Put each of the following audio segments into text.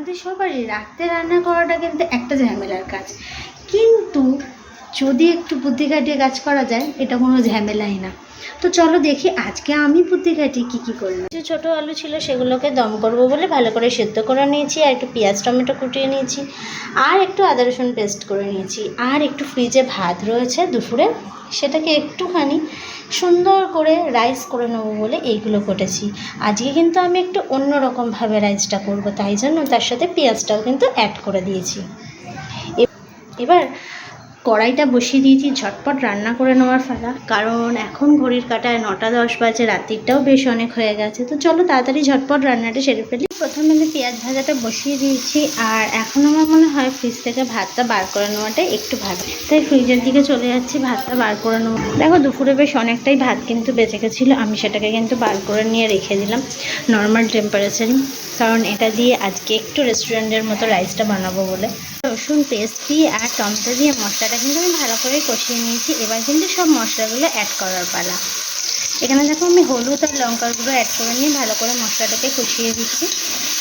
আমাদের সবারই রাত্রে রান্না করাটা কিন্তু একটা ঝামেলার কাজ। কিন্তু যদি একটু বুদ্ধি খাটিয়ে কাজ করা যায়, এটা কোনো ঝামেলাই না। তো চলো দেখি আজকে আমি খাটিয়ে কী কী করলাম। যে ছোটো আলু ছিল সেগুলোকে দম করব বলে ভালো করে সেদ্ধ করে নিয়েছি, আর একটু পেঁয়াজ, টমেটো কুটিয়ে নিয়েছি, আর একটু আদা, রসুন পেস্ট করে নিয়েছি, আর একটু ফ্রিজে ভাত রয়েছে দুপুরে, সেটাকে একটুখানি সুন্দর করে রাইস করে নেব বলে এইগুলো কেটেছি আজকে কিন্তু আমি একটু অন্যরকমভাবে রাইসটা করব, তাই জন্য তার সাথে পেঁয়াজটাও কিন্তু অ্যাড করে দিয়েছি। এবার কড়াইটা বসিয়ে দিয়েছি, ঝটপট রান্না করে নেওয়ার ফেলা কারণ এখন ঘড়ির কাটায় নটা দশ বাজে, রাত্রিটাও বেশ অনেক হয়ে গেছে। তো চলো তাড়াতাড়ি ঝটপট রান্নাটা সেরে ফেলি। প্রথমে আমি পেঁয়াজ ভাজাটা বসিয়ে দিয়েছি, আর এখন আমার মনে হয় ফ্রিজ থেকে ভাতটা বার করে নেওয়াটা একটু ভালো। তাই ফ্রিজের দিকে চলে যাচ্ছি, ভাতটা বার করে নেব। দেখো দুপুরে বেশ অনেকটাই ভাত কিন্তু বেঁচে গেছিল, আমি সেটাকে কিন্তু বার করে নিয়ে রেখে দিলাম নর্মাল টেম্পারেচারে কারণ এটা দিয়ে আজকে একটু রেস্টুরেন্টের মতো রাইসটা বানাবো বলে। রসুন পেস্ট দিয়ে আর টমেটো দিয়ে মশলাটা কিন্তু আমি ভালো করে কষিয়ে নিয়েছি। এবার কিন্তু সব মশলাগুলো অ্যাড করার পালা। এখানে দেখো আমি হলুদ আর লঙ্কাগুলো অ্যাড করে নিয়ে ভালো করে মশলাটাকে কষিয়ে দিচ্ছি।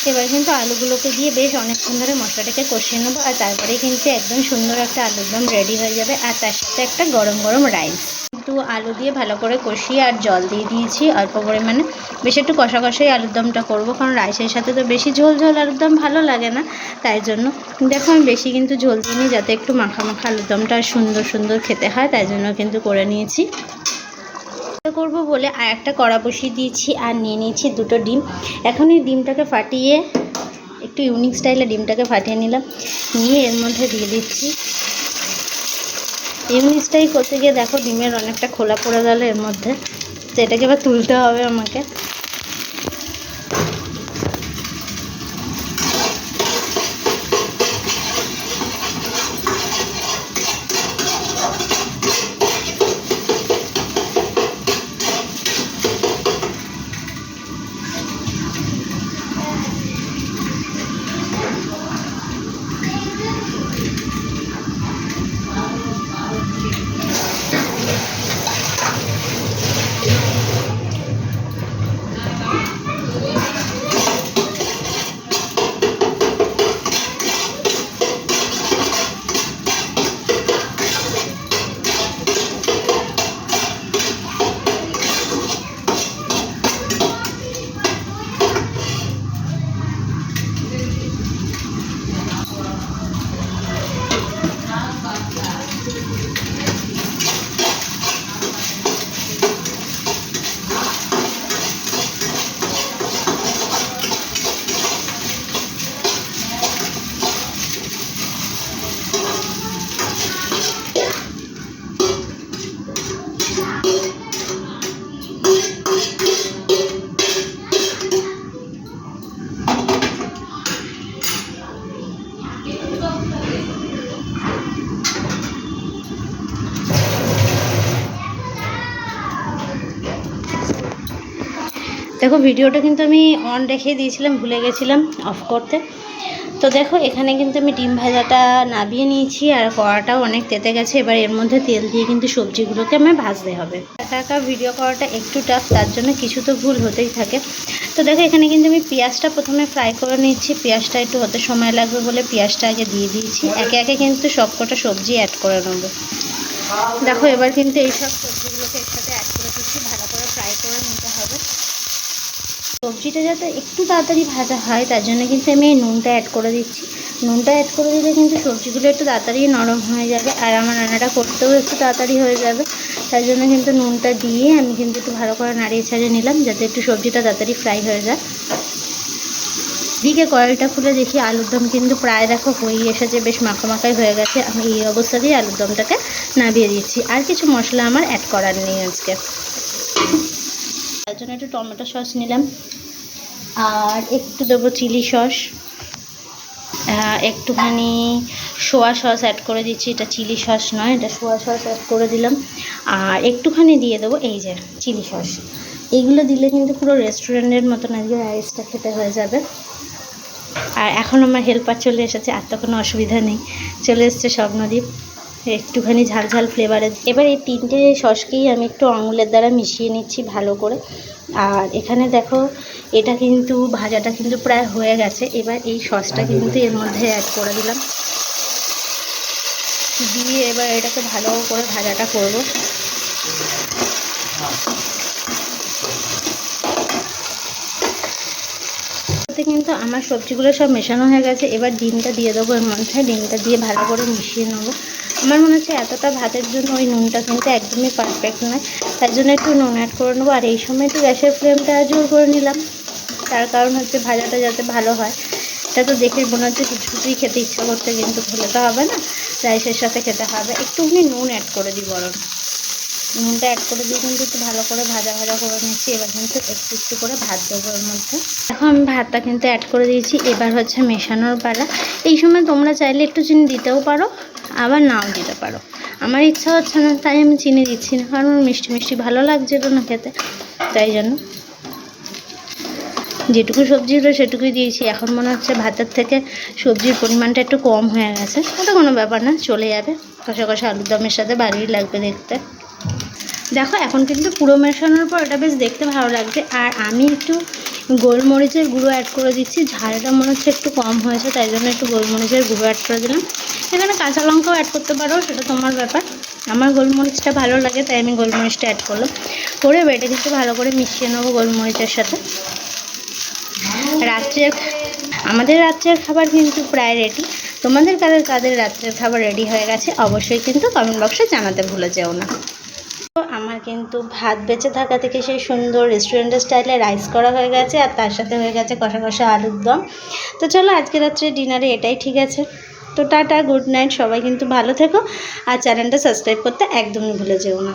এবার কিন্তু আলুগুলোকে দিয়ে বেশ অনেকক্ষণ ধরে মশলাটাকে কষিয়ে নেব আর তারপরে কিন্তু একদম সুন্দর একটা আলুর দম রেডি হয়ে যাবে। আর তার সাথে একটা গরম গরম রাইস কিন্তু আলু দিয়ে ভালো করে কষিয়ে আর জল দিয়ে দিয়েছি। অল্প পরিমাণে। বেশ একটু কষা কষাই আলুর দমটা করব, কারণ রাইসের সাথে তো বেশি ঝোল ঝোল আলুর দম ভালো লাগে না, তাই জন্য। দেখো, আমি বেশি কিন্তু ঝোল দিইনি, যাতে একটু মাখা মাখা আলুর দমটা সুন্দর সুন্দর খেতে হয়, তাই জন্য কিন্তু করে নিয়েছি। করব বলে আর একটা কড়া বসিয়ে দিয়েছি আর নিয়ে নিয়েছি দুটো ডিম। এখন এই ডিমটাকে ফাটিয়ে, একটু ইউনিক স্টাইলে ডিমটাকে ফাটিয়ে নিলাম। নিয়ে এর মধ্যে দিয়ে দিচ্ছি ইউনিক স্টাইল করতে গিয়ে দেখো ডিমের অনেকটা খোলা পড়ে গেল এর মধ্যে। তো এটাকে এবার তুলতে হবে আমাকে। দেখো, ভিডিওটা কিন্তু আমি অন রেখে দিয়েছিলাম, ভুলে গেছিলাম অফ করতে। তো দেখো, এখানে কিন্তু আমি ডিম ভাজাটা নাবিয়ে নিয়েছি আর কড়াটাও অনেক তেতে গেছে। এবার এর মধ্যে তেল দিয়ে কিন্তু সবজিগুলোকে আমার ভাজতে হবে। একা একা ভিডিও করাটা একটু টাফ তার জন্য কিছু তো ভুল হতেই থাকে। তো দেখো, এখানে কিন্তু আমি পেঁয়াজটা প্রথমে ফ্রাই করে নিচ্ছি। পেঁয়াজটা একটু হতে সময় লাগবে বলে পেঁয়াজটা আগে দিয়ে দিয়েছি। একে একে কিন্তু সবকটা সবজি অ্যাড করে নেব। দেখো, এবার কিন্তু এইসব সবজিগুলোকে একসাথে অ্যাড করে দিচ্ছি। ভালো করে ফ্রাই করে হবে সবজিটা যাতে একটু তাড়াতাড়ি ভাজা হয়, তার জন্য কিন্তু আমি এই নুনটা অ্যাড করে দিচ্ছি। নুনটা অ্যাড করে দিলে কিন্তু সবজিগুলো একটু তাড়াতাড়ি নরম হয়ে যাবে, আর আমার রান্নাটা করতেও একটু তাড়াতাড়ি হয়ে যাবে। তার জন্য কিন্তু নুনটা দিয়ে আমি কিন্তু একটু ভালো করে নাড়িয়ে ছাড়িয়ে নিলাম, যাতে একটু সবজিটা তাড়াতাড়ি ফ্রাই হয়ে যায়। দিকে কয়েলটা খুলে দেখি, আলুর দম কিন্তু প্রায় দেখো হয়েই এসেছে, বেশ মাখা মাখাই হয়ে গেছে। আমি এই অবস্থাতেই আলুর দমটাকে নামিয়ে দিচ্ছি আর কিছু মশলা আমার অ্যাড করার নেই আজকে। তার জন্য একটু টমেটো সস নিলাম। আর একটু দেবো চিলি সস। একটুখানি সোয়া সস অ্যাড করে দিচ্ছি। এটা চিলি সস নয়, এটা সোয়া সস অ্যাড করে দিলাম। আর একটুখানি দিয়ে দেবো এই যে চিলি সস। এইগুলো দিলে কিন্তু পুরো রেস্টুরেন্টের মতন আজকে রাইসটা খেতে হয়ে যাবে। আর এখন আমার হেল্পার চলে এসেছে, আর তো কোনো অসুবিধা নেই। চলে এসছে স্বপ্নদীপ। একটুখানি ঝাল ঝাল ফ্লেভারের এবার এই তিনটে সসকেই আমি একটু আঙুলের দ্বারা মিশিয়ে নিচ্ছি ভালো করে। আর এখানে দেখো এটা কিন্তু ভাজাটা কিন্তু প্রায় হয়ে গেছে। এবার এই সসটা কিন্তু এর মধ্যে অ্যাড করে দিলাম। দিয়ে এবার এটাকে ভালো করে ভাজাটা করব। কিন্তু আমার সবজিগুলো সব মেশানো হয়ে গেছে। এবার ডিমটা দিয়ে দেবো এর মধ্যে। ডিমটা দিয়ে ভালো করে মিশিয়ে নেব। আমার মনে হচ্ছে এতটা ভাতের জন্য ওই নুনটা কিন্তু একদমই পারফেক্ট নয়। তার জন্য একটু নুন অ্যাড করে নেব। আর এই সময় একটু গ্যাসের ফ্লেমটা জোর করে নিলাম। তার কারণ হচ্ছে ভাজাটা যাতে ভালো হয়। এটা তো দেখে মনে হচ্ছে কিছু কিছুই খেতে ইচ্ছা করতে কিন্তু ভুলে তো হবে না। রাইসের সাথে খেতে হবে। একটুখানি নুন অ্যাড করে দিই বরং। নুনটা অ্যাড করে দিয়ে কিন্তু একটু ভালো করে ভাজা ভাজা করে নিচ্ছি। এবার কিন্তু একটু একটু করে ভাত দেবো ওর মধ্যে। এখন আমি ভাতটা কিন্তু অ্যাড করে দিয়েছি। এবার হচ্ছে মেশানোর পালা। এই সময় তোমরা চাইলে একটু চিনি দিতেও পারো। আবার নাও দিতে পারো। আমার ইচ্ছা হচ্ছে না, তাই আমি চিনি দিচ্ছি না, কারণ মিষ্টি মিষ্টি ভালো লাগছিল না খেতে। তাই জন্য যেটুকু সবজি হলো সেটুকুই দিয়েছি। এখন মনে হচ্ছে ভাতের থেকে সবজির পরিমাণটা একটু কম হয়ে গেছে। ওটা কোনো ব্যাপার না, চলে যাবে। কষা কষা আলুর দমের সাথে ভালোই লাগবে দেখতে। দেখো, এখন কিন্তু পুরো মেশানোর পর ওটা বেশ দেখতে ভালো লাগছে। আর আমি একটু গোলমরিচের গুঁড়ো অ্যাড করে দিচ্ছি। ঝালটা মনে হচ্ছে একটু কম হয়েছে, তাই জন্য একটু গোলমরিচের গুঁড়ো অ্যাড করে দিলাম। এখানে কাঁচা লঙ্কাও অ্যাড করতে পারো, সেটা তোমার ব্যাপার। আমার গোলমরিচটা ভালো লাগে, তাই আমি গোলমরিচটা অ্যাড করলাম। করে বেটে কিন্তু ভালো করে মিশিয়ে নেব গোলমরিচের সাথে। রাত্রের আমাদের রাত্রের খাবার কিন্তু প্রায় রেডি তোমাদের কাদের কাদের রাত্রের খাবার রেডি হয়ে গেছে, অবশ্যই কিন্তু কমেন্ট বক্সে জানাতে ভুলে যেও না। কিন্তু ভাত বেঁচে থাকা থেকে সেই সুন্দর রেস্টুরেন্টের স্টাইলে রাইস করা হয়ে গেছে আর তার সাথে হয়ে গেছে কষা কষা আলুর দম। তো চলো আজকে রাত্রে ডিনারে এটাই ঠিক আছে। তো টাটা গুড নাইট সবাই কিন্তু ভালো থেকো। আর চ্যানেলটা সাবস্ক্রাইব করতে একদমই ভুলে যেও না।